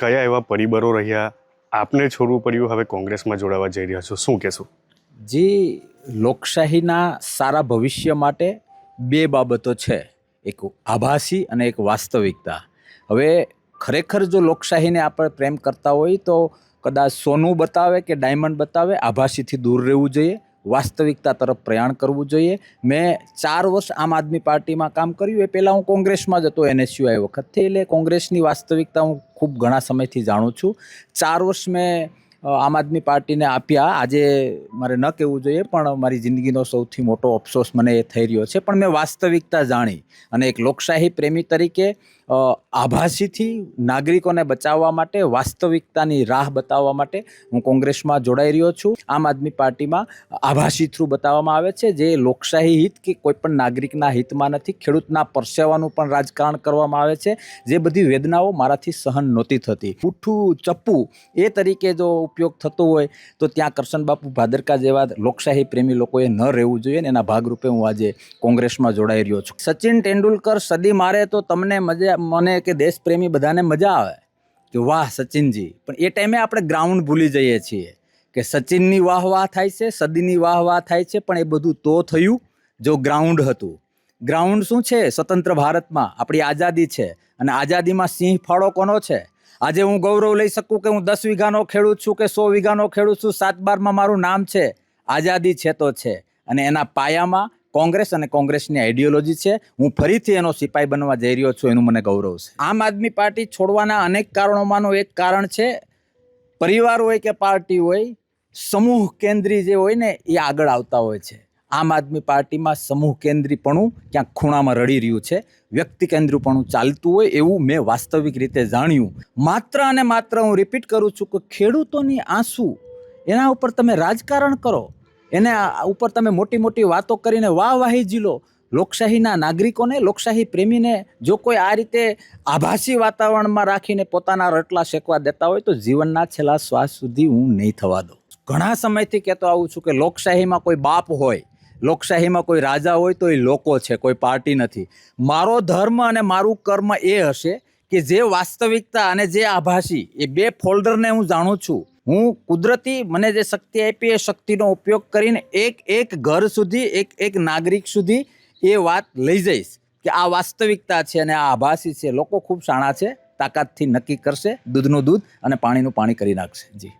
કયા એવા પરિબળો રહ્યા? આપને છોડવું પડ્યું, હવે કોંગ્રેસમાં જોડાવા જઈ રહ્યા છો. શું કહેશો? જે, લોકશાહીના સારા ભવિષ્ય માટે બે બાબતો છે. એક આભાસી અને એક વાસ્તવિકતા. હવે ખરેખર જો લોકશાહીને આપણે પ્રેમ કરતા હોય તો કદાચ સોનું બતાવે કે ડાયમંડ બતાવે, આભાસીથી દૂર રહેવું જોઈએ. વાસ્તવિકતા તરફ પ્રયાણ કરવું જોઈએ. મેં ચાર વર્ષ આમ આદમી પાર્ટીમાં કામ કર્યું. એ પહેલાં હું કોંગ્રેસમાં જ હતો. એનએસયુઆઈ વખતથી એટલે કોંગ્રેસની વાસ્તવિકતા હું ખૂબ ઘણા સમયથી જાણું છું. ચાર વર્ષ મેં આમ આદમી પાર્ટીને આપ્યા. આજે મારે ન કહેવું જોઈએ, પણ મારી જિંદગીનો સૌથી મોટો અફસોસ મને એ થઈ રહ્યો છે. પણ મેં વાસ્તવિકતા જાણી અને એક લોકશાહી પ્રેમી તરીકે આભાસીથી નાગરિકોને બચાવવા માટે, વાસ્તવિકતાની રાહ બતાવવા માટે હું કોંગ્રેસમાં જોડાઈ રહ્યો છું. આમ આદમી પાર્ટીમાં આભાસી થ્રુ બતાવવામાં આવે છે જે લોકશાહી હિત કે કોઈપણ નાગરિકના હિતમાં નથી, ખેડૂતના પરસેવાનું પણ રાજકારણ કરવામાં આવે છે. જે બધી વેદનાઓ મારાથી સહન નહોતી થતી. પૂઠું ચપ્પુ, એ તરીકે જો ઉપયોગ થતો હોય તો ત્યાં કરશન બાપુ ભાદરકા જેવા લોકશાહી પ્રેમી લોકોએ ન રહેવું જોઈએ ને એના ભાગરૂપે હું આજે કોંગ્રેસમાં જોડાઈ રહ્યો છું. સચિન તેંડુલકર સદી મારે તો તમને મજા મને કે દેશપ્રેમી બધાને મજા આવે કે વાહ સચિનજી. પણ એ ટાઈમે આપણે ગ્રાઉન્ડ ભૂલી જઈએ છીએ કે સચિનની વાહ વાહ થાય છે, સદીની વાહ વાહ થાય છે, પણ એ બધું તો થયું જો ગ્રાઉન્ડ હતું. ગ્રાઉન્ડ શું છે? સ્વતંત્ર ભારતમાં આપણી આઝાદી છે અને આઝાદીમાં સિંહ ફાળો કોનો છે? આજે હું ગૌરવ લઈ શકું કે હું દસ વીઘાનો ખેડૂત છું કે સો વીઘાનો ખેડૂત છું? સાત બારમાં મારું નામ છે. આઝાદી છે તો છે અને એના પાયામાં કોંગ્રેસ અને કોંગ્રેસની આઈડિયોલોજી છે. હું ફરીથી એનો સિપાઈ બનવા જઈ રહ્યો છું, એનું મને ગૌરવ છે. આમ આદમી પાર્ટી છોડવાના અનેક કારણોમાંનું એક કારણ છે. પરિવાર હોય કે પાર્ટી હોય, સમૂહ કેન્દ્રી જે હોય ને, એ આગળ આવતા હોય છે. આમ આદમી પાર્ટીમાં સમૂહ કેન્દ્રીપણું ક્યાંક ખૂણામાં રડી રહ્યું છે. વ્યક્તિ કેન્દ્રીપણું ચાલતું હોય એવું મેં વાસ્તવિક રીતે જાણ્યું. માત્ર અને માત્ર હું રિપીટ કરું છું કે ખેડૂતોની આંસુ એના ઉપર તમે રાજકારણ કરો. એને ઉપર તમે મોટી મોટી વાતો કરીને વાહ વાહી ઝીલો. લોકશાહીના નાગરિકોને, લોકશાહી પ્રેમીને જો કોઈ આ રીતે આભાસી વાતાવરણમાં રાખીને પોતાના રટલા શેકવા દેતા હોય તો જીવનના છેલ્લા શ્વાસ સુધી હું નહીં થવા દઉં. ઘણા સમયથી કહેતો આવું છું કે લોકશાહીમાં કોઈ બાપ હોય, લોકશાહીમાં કોઈ રાજા હોય તો એ લોકો છે, કોઈ પાર્ટી નથી. મારો ધર્મ અને મારું કર્મ એ હશે કે જે વાસ્તવિકતા અને જે આભાસી, એ બે ફોલ્ડરને હું જાણું છું હું કુદરતી મને જે શક્તિ આપી એ શક્તિનો ઉપયોગ કરીને એક એક ઘર સુધી, એક એક નાગરિક સુધી એ વાત લઈ જઈશ કે આ વાસ્તવિકતા છે અને આ આભાસી છે. લોકો ખૂબ શાણા છે, તાકાતથી નક્કી કરશે, દૂધનું દૂધ અને પાણીનું પાણી કરી નાખશે. જી.